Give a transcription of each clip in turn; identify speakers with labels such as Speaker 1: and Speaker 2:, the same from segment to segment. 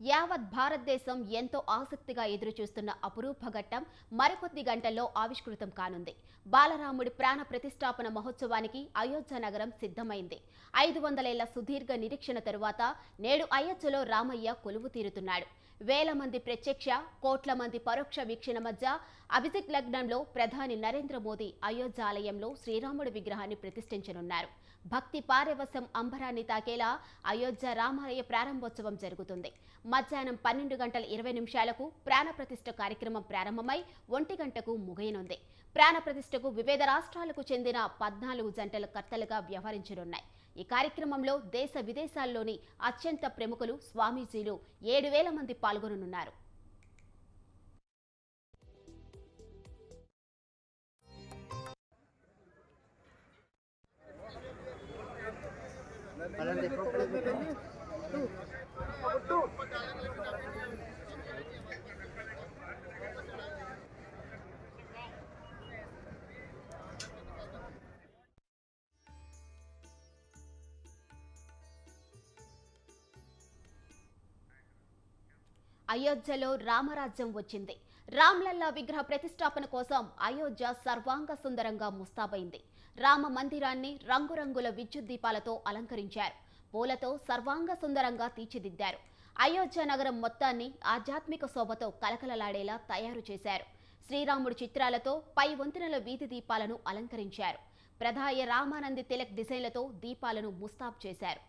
Speaker 1: యావత్ భారతదేశం ఎంతో ఆసక్తిగా ఎదురుచూస్తున్న అపురూప ఘట్టం మరికొద్ది గంటల్లో ఆవిష్కృతం కానుంది. బాలరాముడి ప్రాణ ప్రతిష్టాపన మహోత్సవానికి అయోధ్య నగరం సిద్ధమైంది. ఐదు వందలేళ్ళ సుదీర్ఘ నిరీక్షణ తరువాత నేడు అయోధ్యలో రామయ్య కొలువు తీరుతున్నాడు. వేల మంది ప్రత్యక్ష కోట్ల మంది పరోక్ష వీక్షణ మధ్య అభిజిత్ లగ్నంలో ప్రధాని నరేంద్ర మోదీ అయోధ్య ఆలయంలో శ్రీరాముడి విగ్రహాన్ని ప్రతిష్ఠించనున్నారు. భక్తి పారవశం అంబరాన్ని తాకేలా అయోధ్య రామాలయ ప్రారంభోత్సవం జరుగుతుంది. మధ్యాహ్నం పన్నెండు గంటల ఇరవై నిమిషాలకు ప్రాణప్రతిష్ఠ కార్యక్రమం ప్రారంభమై ఒంటి గంటకు ముగియనుంది. ప్రాణప్రతిష్ఠకు వివిధ రాష్ట్రాలకు చెందిన పద్నాలుగు జంటల కర్తలుగా వ్యవహరించనున్నాయి. ఈ కార్యక్రమంలో దేశ విదేశాల్లోని అత్యంత ప్రముఖులు స్వామీజీలు ఏడు వేల మంది పాల్గొననున్నారు. అయోధ్యలో రామరాజ్యం వచ్చింది. రామ్లల్లా విగ్రహ ప్రతిష్టాపన కోసం అయోధ్య సర్వాంగ సుందరంగా ముస్తాబైంది. రామ మందిరాన్ని రంగురంగుల విద్యుత్ దీపాలతో అలంకరించారు. పూలతో సర్వాంగ సుందరంగా తీర్చిదిద్దారు. అయోధ్య నగరం మొత్తాన్ని ఆధ్యాత్మిక శోభతో కలకలలాడేలా తయారు చేశారు. శ్రీరాముడి చిత్రాలతో పై వంతెనల వీధి దీపాలను అలంకరించారు. ప్రధాయ రామానంది తిలక్ డిజైన్లతో దీపాలను ముస్తాబ్ చేశారు.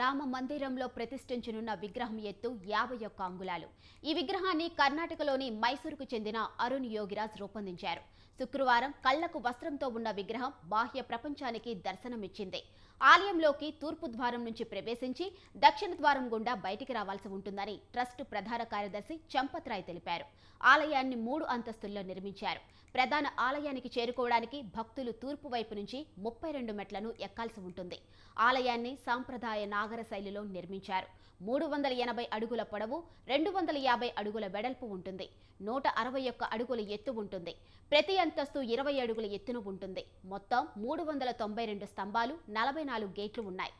Speaker 1: రామ మందిరంలో ప్రతిష్ఠించనున్న విగ్రహం ఎత్తు యాభై ఒక్క అంగుళాలు. ఈ విగ్రహాన్ని కర్ణాటకలోని మైసూరుకు చెందిన అరుణ్ యోగిరాజ్ రూపొందించారు. శుక్రవారం కళ్ళకు వస్త్రంతో ఉన్న విగ్రహం బాహ్య ప్రపంచానికి దర్శనమిచ్చింది. ఆలయంలోకి తూర్పు ద్వారం నుంచి ప్రవేశించి దక్షిణ ద్వారం గుండా బయటికి రావాల్సి ఉంటుందని ట్రస్ట్ ప్రధాన కార్యదర్శి చంపత్రాయ్ తెలిపారు. ఆలయాన్ని మూడు అంతస్తుల్లో నిర్మించారు. ప్రధాన ఆలయానికి చేరుకోవడానికి భక్తులు తూర్పు వైపు నుంచి ముప్పై రెండు మెట్లను ఎక్కాల్సి ఉంటుంది. ఆలయాన్ని సాంప్రదాయ నాగర శైలిలో నిర్మించారు. మూడు వందల ఎనభై అడుగుల పొడవు రెండు వందల యాభై అడుగుల వెడల్పు ఉంటుంది. నూట అరవై ఒక్క అడుగుల ఎత్తు ఉంటుంది. ప్రతి అంతస్తు ఇరవై అడుగుల ఎత్తున ఉంటుంది. మొత్తం మూడు వందల తొంభై రెండు స్తంభాలు నలభై నాలుగు గేట్లు ఉన్నాయి.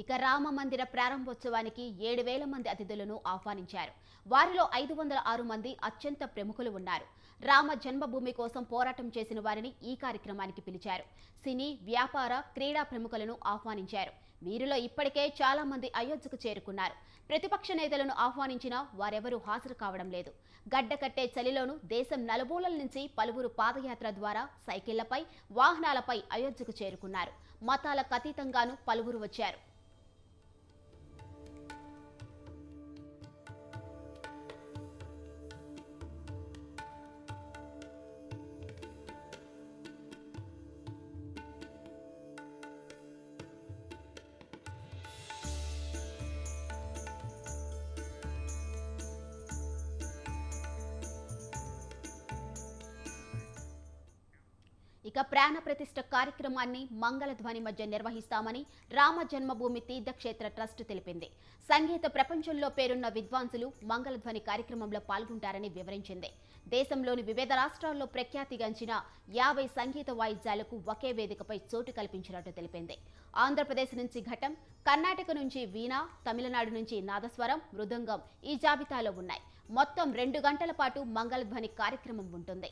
Speaker 1: ఇక రామ మందిర ప్రారంభోత్సవానికి ఏడు వేల మంది అతిథులను ఆహ్వానించారు. వారిలో ఐదు వందల ఆరు మంది అత్యంత ప్రముఖులు ఉన్నారు. రామ జన్మభూమి కోసం పోరాటం చేసిన వారిని ఈ కార్యక్రమానికి పిలిచారు. సినీ వ్యాపార క్రీడా ప్రముఖులను ఆహ్వానించారు. వీరిలో ఇప్పటికే చాలా మంది అయోధ్యకు చేరుకున్నారు. ప్రతిపక్ష నేతలను ఆహ్వానించినా వారెవరూ హాజరు కావడం లేదు. గడ్డ కట్టే చలిలోనూ దేశం నలుమూలల నుంచి పలువురు పాదయాత్ర ద్వారా సైకిళ్ళపై వాహనాలపై అయోధ్యకు చేరుకున్నారు. మతాలకు అతీతంగానూ పలువురు వచ్చారు. ఇక ప్రాణ ప్రతిష్ఠ కార్యక్రమాన్ని మంగళధ్వని మధ్య నిర్వహిస్తామని రామ జన్మభూమి తీర్థక్షేత్ర ట్రస్ట్ తెలిపింది. సంగీత ప్రపంచంలో పేరున్న విద్వాంసులు మంగళధ్వని కార్యక్రమంలో పాల్గొంటారని వివరించింది. దేశంలోని వివిధ రాష్ట్రాల్లో ప్రఖ్యాతిగాంచిన యాభై సంగీత వాయిద్యాలకు ఒకే వేదికపై చోటు కల్పించినట్టు తెలిపింది. ఆంధ్రప్రదేశ్ నుంచి ఘటం కర్ణాటక నుంచి వీణ తమిళనాడు నుంచి నాదస్వరం మృదంగం ఈ జాబితాలో ఉన్నాయి. మొత్తం రెండు గంటల పాటు మంగళధ్వని కార్యక్రమం ఉంటుంది.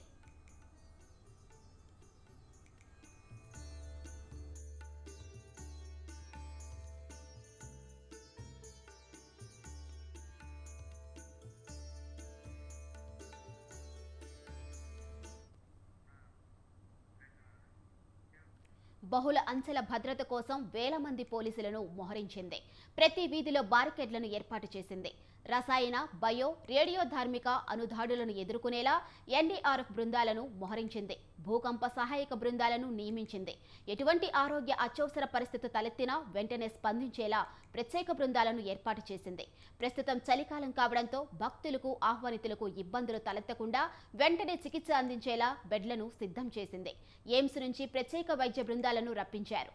Speaker 1: బహుళ అంచెల భద్రత కోసం వేల మంది పోలీసులను మోహరించింది. ప్రతి వీధిలో బారికేడ్లను ఏర్పాటు చేసింది. రసాయన బయో రేడియో ధార్మిక అనుదాడులను ఎదుర్కొనేలా ఎన్డీఆర్ఎఫ్ బృందాలను మోహరించింది. భూకంప సహాయక బృందాలను నియమించింది. ఎటువంటి ఆరోగ్య అత్యవసర పరిస్థితి తలెత్తినా వెంటనే స్పందించేలా ప్రత్యేక బృందాలను ఏర్పాటు చేసింది. ప్రస్తుతం చలికాలం కావడంతో భక్తులకు ఆహ్వానితులకు ఇబ్బందులు తలెత్తకుండా వెంటనే చికిత్స అందించేలా బెడ్లను సిద్ధం చేసింది. ఎయిమ్స్ నుంచి ప్రత్యేక వైద్య బృందాలను రప్పించారు.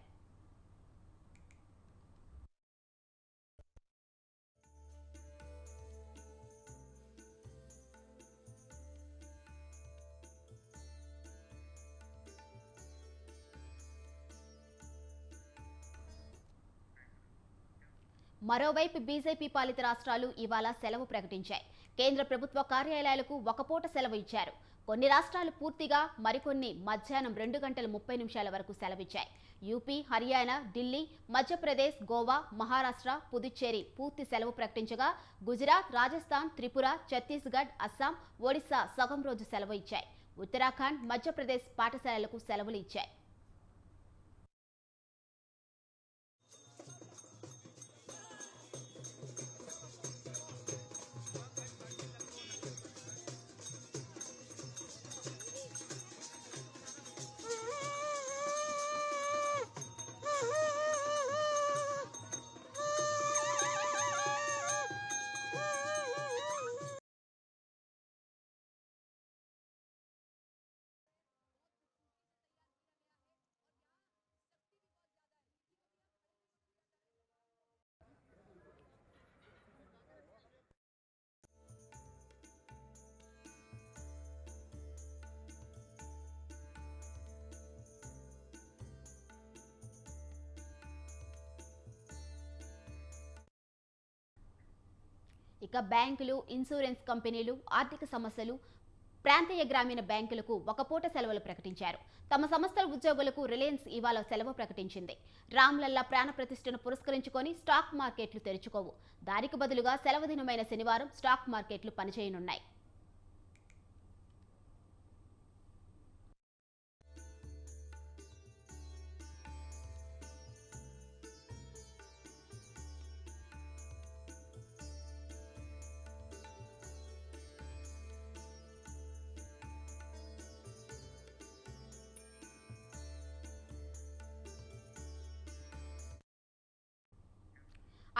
Speaker 1: మరోవైపు బీజేపీ పాలిత రాష్ట్రాలు ఇవాళ సెలవు ప్రకటించాయి. కేంద్ర ప్రభుత్వ కార్యాలయాలకు ఒక పూట సెలవు ఇచ్చారు. కొన్ని రాష్ట్రాలు పూర్తిగా మరికొన్ని మధ్యాహ్నం రెండు గంటల ముప్పై నిమిషాల వరకు సెలవిచ్చాయి. యూపీ హర్యానా ఢిల్లీ మధ్యప్రదేశ్ గోవా మహారాష్ట్ర పుదుచ్చేరి పూర్తి సెలవు ప్రకటించగా గుజరాత్ రాజస్థాన్ త్రిపుర ఛత్తీస్గఢ్ అస్సాం ఒడిశా సగం రోజు సెలవు ఇచ్చాయి. ఉత్తరాఖండ్ మధ్యప్రదేశ్ పాఠశాలలకు సెలవులు ఇచ్చాయి. ఇక బ్యాంకులు ఇన్సూరెన్స్ కంపెనీలు ఆర్థిక సమస్యలు ప్రాంతీయ గ్రామీణ బ్యాంకులకు ఒక పూట సెలవులు ప్రకటించారు. తమ సంస్థల ఉద్యోగులకు రిలయన్స్ ఇవాళ సెలవు ప్రకటించింది. రామ్లల్లా ప్రాణ ప్రతిష్టను పురస్కరించుకొని స్టాక్ మార్కెట్లు తెరుచుకోవు. దానికి బదులుగా సెలవు దినమైన శనివారం స్టాక్ మార్కెట్లు పనిచేయనున్నాయి.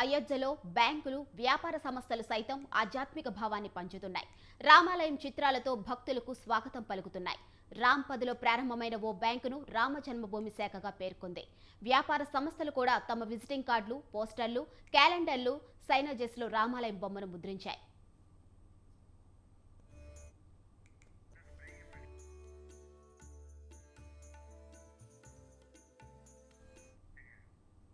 Speaker 1: అయోధ్యలో బ్యాంకులు వ్యాపార సంస్థలు సైతం ఆధ్యాత్మిక భావాన్ని పంచుతున్నాయి. రామాలయం చిత్రాలతో భక్తులకు స్వాగతం పలుకుతున్నాయి. రాంపదిలో ప్రారంభమైన ఓ బ్యాంకును రామ జన్మభూమి శాఖగా పేర్కొంది. వ్యాపార సంస్థలు కూడా తమ విజిటింగ్ కార్డులు పోస్టర్లు క్యాలెండర్లు సైనజెస్లో రామాలయం బొమ్మను ముద్రించాయి.